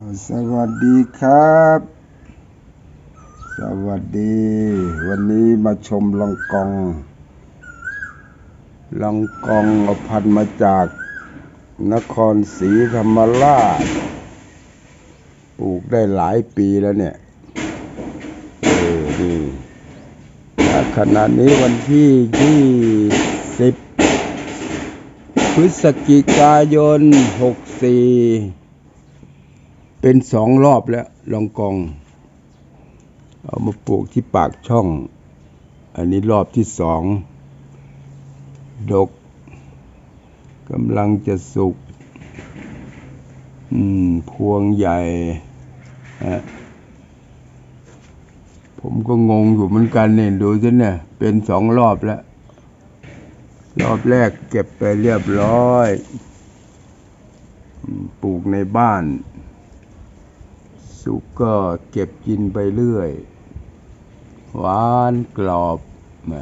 สวัสดีครับ สวัสดี วันนี้มาชมลองกอง ลองกองเอาพันมาจากนครศรีธรรมราช ปลูกได้หลายปีแล้วเนี่ย เออนี่ขณะนี้วันที่ยี่สิบพฤศจิกายนหกสี่ เป็นสองรอบแล้วลองกอง เอามาปลูกที่ปากช่อง อันนี้รอบที่สอง ดกกำลังจะสุก อืม พวงใหญ่ฮะผมก็งงอยู่เหมือนกันเนี่ยดูสิเนี่ย เป็นสองรอบแล้ว รอบแรกเก็บไปเรียบร้อย ปลูกในบ้าน สุกก็เก็บกินไปเรื่อย หวานกรอบแหม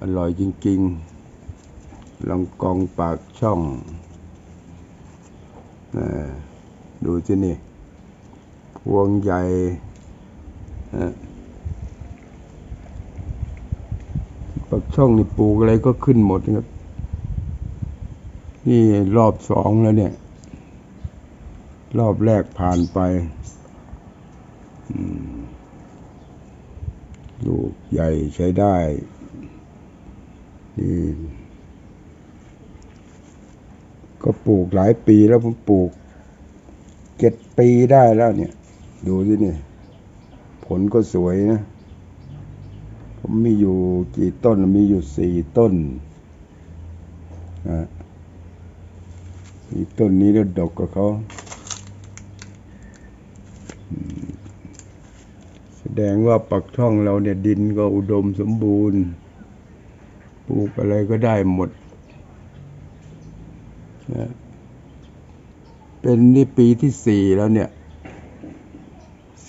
อร่อยจริงๆลองกองปากช่องแหมดูสินี่ พวงใหญ่ฮะปากช่องนี่ปลูกอะไรก็ขึ้นหมดนะครับ นี่รอบสองแล้วเนี่ย รอบแรกผ่านไปลูกใหญ่ใช้ได้นี่ก็ปลูกหลายปีแล้วผมปลูกเจ็ดปีได้แล้วเนี่ย ดูสิเนี่ย ผลก็สวยนะ ผมมีอยู่กี่ต้นมีอยู่สี่ต้นนะมีต้นนี้แล้วดกกับเขา แสดงว่าปักช่องเราเนี่ยดินก็อุดมสมบูรณ์ ปลูกอะไรก็ได้หมดนะเป็นนี่ปีที่สี่แล้วเนี่ย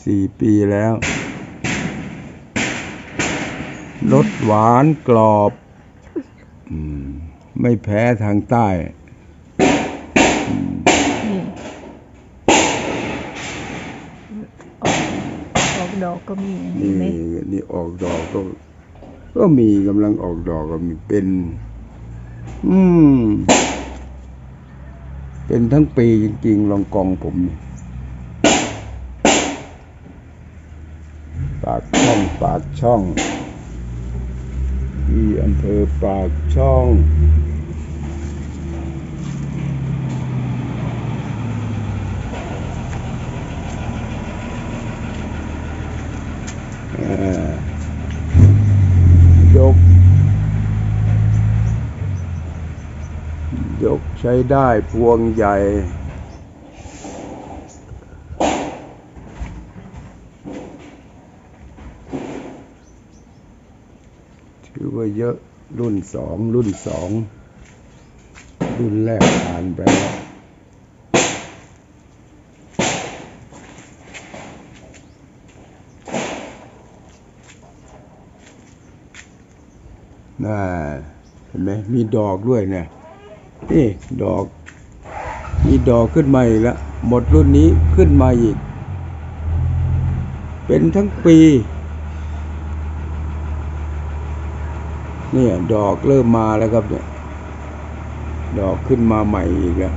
สี่ปีแล้วรสหวานกรอบอมไม่แพ้ทางใต้ ดอกก็มีนี่นไหมนี่ออกดอกก็ ก็มีกำลังออกดอกก็มีเป็น อืม เป็นทั้งปีจริงๆลองกองผมปากช่องปากช่อง ที่อำเภอปากช่อง อ่ายก ยก ใช้ได้พวงใหญ่ ถือว่าเยอะรุ่นสองรุ่นสอง รุ่นแรกผ่านไปแล้วน่าเห็นไหมมีดอกด้วยเนี่ย นี่ดอก มีดอกขึ้นมาอีกแล้วหมดรุ่นนี้ขึ้นมาอีก เป็นทั้งปีเนี่ยดอกเริ่มมาแล้วครับเนี่ย ดอกขึ้นมาใหม่อีกแล้ว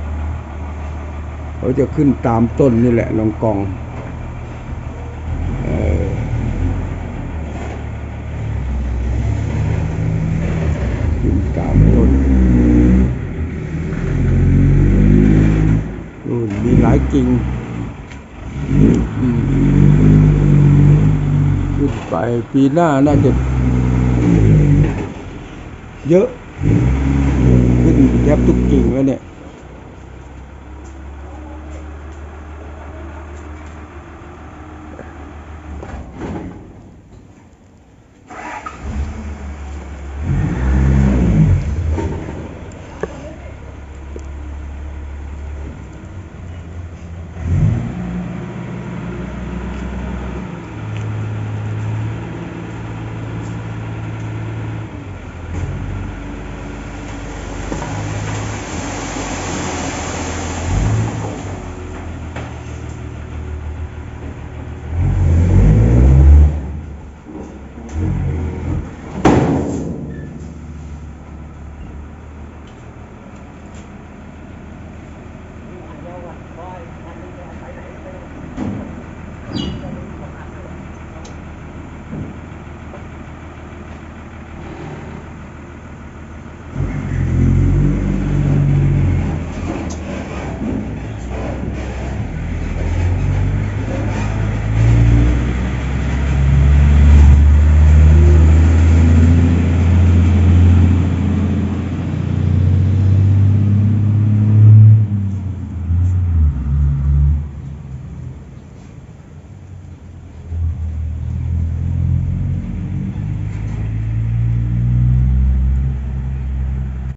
เขาจะขึ้นตามต้นนี่แหละลองกองเออขึ้นตามต้นนู่นมีหลายกิ่งอืม ขึ้นไปปีหน้าน่าจะเยอะ ขึ้นแทบทุกกิ่งแล้วเนี่ย